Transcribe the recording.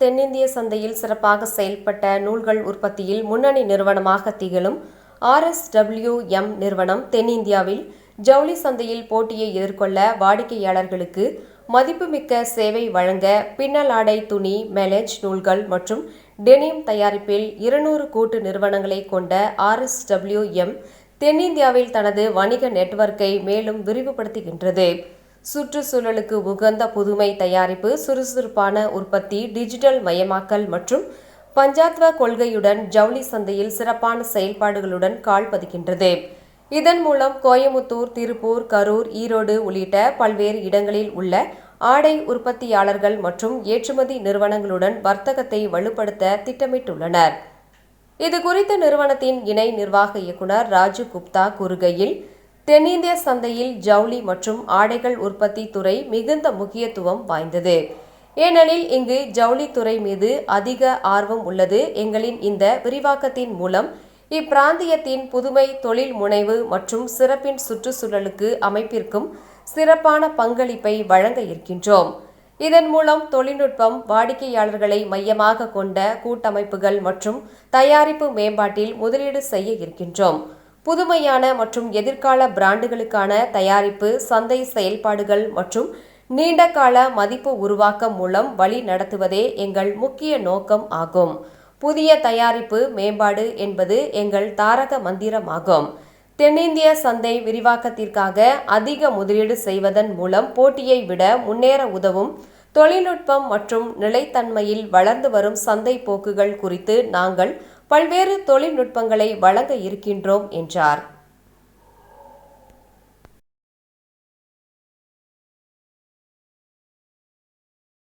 தென்னிந்திய சந்தையில் சிறப்பாக செயல்பட்ட நூல்கள் உற்பத்தியில் முன்னணி நிறுவனமாக திகழும் ஆர்எஸ்டபிள்யூஎம் நிறுவனம் தென்னிந்தியாவில் ஜவுளி சந்தையில் போட்டியை எதிர்கொள்ள வாடிக்கையாளர்களுக்கு மதிப்புமிக்க சேவை வழங்க பின்னலாடை துணி மெலெஜ் நூல்கள் மற்றும் டெனிம் தயாரிப்பில் இருநூறு கூட்டு நிறுவனங்களை கொண்ட ஆர்எஸ்டபிள்யூஎம் தென்னிந்தியாவில் தனது வணிக நெட்வொர்க்கை மேலும் விரிவுபடுத்துகின்றது. சுற்றுச்சூழலுக்கு உகந்த புதுமை தயாரிப்பு சுறுசுறுப்பான உற்பத்தி டிஜிட்டல் மயமாக்கல் மற்றும் பஞ்சாத்வ கொள்கையுடன் ஜவுளி சந்தையில் சிறப்பான செயல்பாடுகளுடன் கால் பதிக்கின்றது. இதன் மூலம் கோயமுத்தூர் திருப்பூர் கரூர் ஈரோடு உள்ளிட்ட பல்வேறு இடங்களில் உள்ள ஆடை உற்பத்தியாளர்கள் மற்றும் ஏற்றுமதி நிறுவனங்களுடன் வர்த்தகத்தை வலுப்படுத்த திட்டமிட்டுள்ளனர். இதுகுறித்து நிறுவனத்தின் இணை நிர்வாக இயக்குனர் ராஜு குப்தா கூறுகையில் தென்னிந்திய சந்தையில் ஜவுளி மற்றும் ஆடைகள் உற்பத்தி துறை மிகுந்த முக்கியத்துவம் வாய்ந்தது. ஏனெனில் இங்கு ஜவுளி துறை மீது அதிக ஆர்வம் உள்ளது. எங்களின் இந்த விரிவாக்கத்தின் மூலம் இப்பிராந்தியத்தின் புதுமை தொழில் முனைவு மற்றும் சிறப்பின் சுற்றுச்சூழலுக்கு அமைப்பிற்கும் சிறப்பான பங்களிப்பை வழங்க இருக்கின்றோம். இதன் மூலம் தொழில்நுட்பம் வாடிக்கையாளர்களை மையமாக கொண்ட கூட்டமைப்புகள் மற்றும் தயாரிப்பு மேம்பாட்டில் முதலீடு செய்ய இருக்கின்றோம். புதுமையான மற்றும் எதிர்கால பிராண்டுகளுக்கான தயாரிப்பு சந்தை செயல்பாடுகள் மற்றும் நீண்டகால மதிப்பு உருவாக்கம் மூலம் வழி நடத்துவதே எங்கள் முக்கிய நோக்கம் ஆகும். புதிய தயாரிப்பு மேம்பாடு என்பது எங்கள் தாரக மந்திரமாகும். தென்னிந்திய சந்தை விரிவாக்கத்திற்காக அதிக முதலீடு செய்வதன் மூலம் போட்டியை விட முன்னேற உதவும் தொழில்நுட்பம் மற்றும் நிலைத்தன்மையில் வளர்ந்து வரும் சந்தை போக்குகள் குறித்து நாங்கள் பல்வேறு தொழில்நுட்பங்களை வழங்க இருக்கின்றோம் என்றார்.